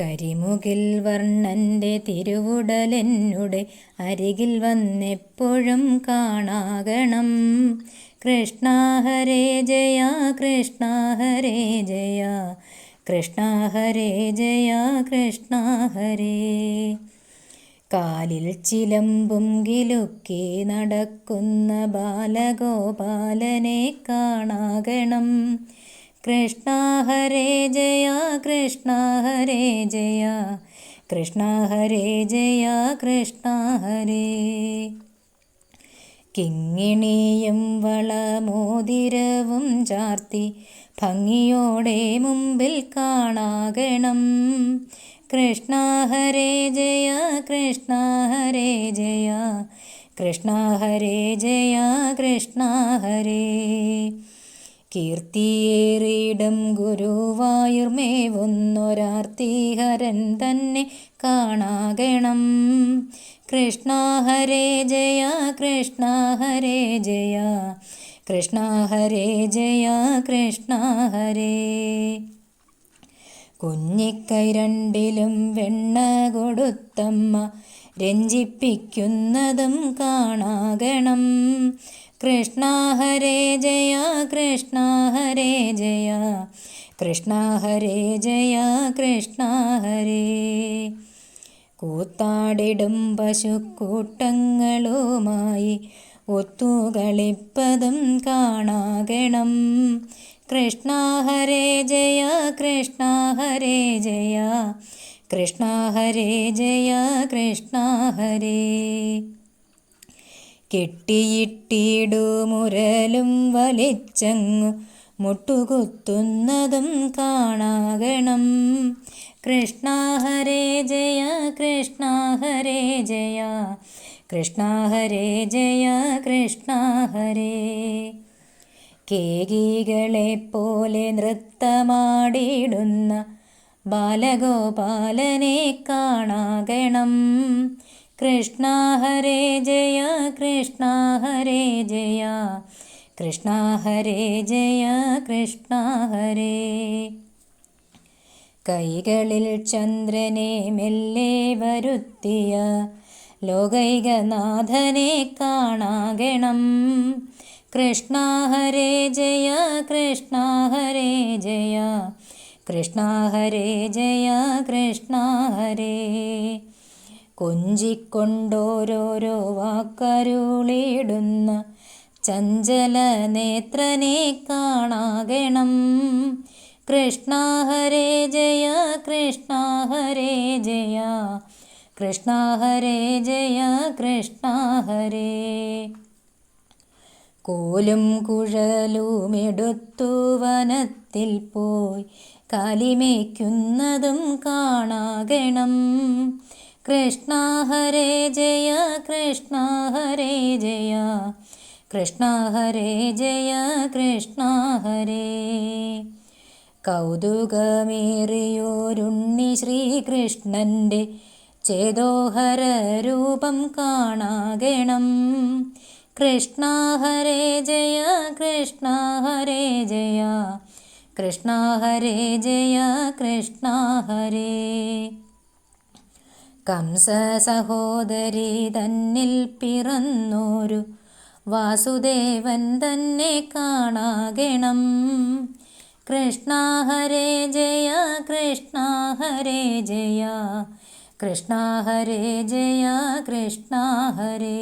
കരിമുകിൽ വർണന്റെ തിരുവുടലെന്നുടെ അരികിൽ വന്നെപ്പോഴും കാണാകണം. കൃഷ്ണ ഹരേ ജയ കൃഷ്ണ ഹരേ ജയ കൃഷ്ണ ഹരേ ജയ കൃഷ്ണ ഹരേ. കാലിൽ ചിലമ്പും കിലുക്കി നടക്കുന്ന ബാലഗോപാലനെ കാണാകണം. കൃഷ്ണ ഹരേ ജയ കൃഷ്ണ ഹരേ ജയ കൃഷ്ണ ഹരേ ജയ കൃഷ്ണ ഹരേ. കിങ്ങിണിയും വളമോതിരവും ചാർത്തി ഭംഗിയോടെ മുമ്പിൽ കാണാകണം. കൃഷ്ണ ഹരേ ജയ കൃഷ്ണ ഹരേ ജയ കൃഷ്ണ ഹരേ ജയ കൃഷ്ണ ഹരേ. കീർത്തിയേറിയിടും ഗുരുവായൂർമേവുന്നൊരാർത്തിഹരൻ തന്നെ കാണാകണം. കൃഷ്ണ ഹരേ ജയ കൃഷ്ണ ഹരേ ജയ കൃഷ്ണ ഹരേ ജയ കൃഷ്ണ ഹരേ. കുഞ്ഞിക്കൈ രണ്ടിലും വെണ്ണ കൊടുത്തമ്മ രഞ്ജിപ്പിക്കുന്നതും കാണാകണം. കൃഷ്ണ ഹരേ ജയ കൃഷ്ണ ഹരേ ജയ കൃഷ്ണ ഹരേ ജയ കൃഷ്ണ ഹരേ. കൂത്താടിടും പശുക്കൂട്ടങ്ങളുമായി ഒത്തുകളിപ്പതും കാണാകണം. കൃഷ്ണ ഹരേ ജയ കൃഷ്ണ ഹരേ ജയ കൃഷ്ണ ഹരേ ജയ കൃഷ്ണ ഹരേ. കെട്ടിയിട്ടിടു മുരലും വലിച്ചങ്ങു മുട്ടുകുത്തുന്നതും കാണാകണം. കൃഷ്ണ ഹരേ ജയ കൃഷ്ണ ഹരേ ജയ. കൃഷ്ണ ഹരേ ജയ കൃഷ്ണ ഹരേ. കേകികളെ പോലെ നൃത്തമാടിയിടുന്ന ബാലഗോപാലനെ കാണാകണം. കൃഷ്ണ ഹരേ ജയ കൃഷ്ണ ഹരേ ജയ കൃഷ്ണ ഹരേ ജയ കൃഷ്ണ ഹരേ. കൈകളിൽ ചന്ദ്രനെ മെല്ലെ വരുത്തിയ ലോകൈകനാഥനെ കാണാകണം. കൃഷ്ണ ഹരേ ജയ കൃഷ്ണ ഹരേ ജയ കൃഷ്ണ ഹരേ ജയ കൃഷ്ണ ഹരേ. കൊഞ്ചിക്കൊണ്ടോരോരോ വാക്കരുളിടുന്ന ചഞ്ചല നേത്രനെ കാണാകണം. കൃഷ്ണ ഹരേ ജയ കൃഷ്ണ ഹരേ ജയ. കൃഷ്ണ ഹരേ ജയ കൃഷ്ണ ഹരേ. കോലും കുഴലുമെടുത്തു വനത്തിൽ പോയി കാലിമേക്കുന്നതും കാണാകണം. കൃഷ്ണ ഹരേ ജയ കൃഷ്ണ ഹരേ ജയ കൃഷ്ണ ഹരേ ജയ കൃഷ്ണ ഹരേ. കൗതുകമേറിയോരുണ്ണി ശ്രീകൃഷ്ണന്റെ ചേതോഹര രൂപം കാണാകണം. കൃഷ്ണ ഹരേ ജയ കൃഷ്ണ ഹരേ ജയ കൃഷ്ണ ഹരേ ജയ കൃഷ്ണ ഹരേ. കംസ സഹോദരി തന്നിൽ പിറന്നോരു വാസുദേവൻ തന്നെ കാണാകണം. കൃഷ്ണ ഹരേ ജയ കൃഷ്ണ ഹരേ ജയ കൃഷ്ണ ഹരേ ജയ കൃഷ്ണ ഹരേ.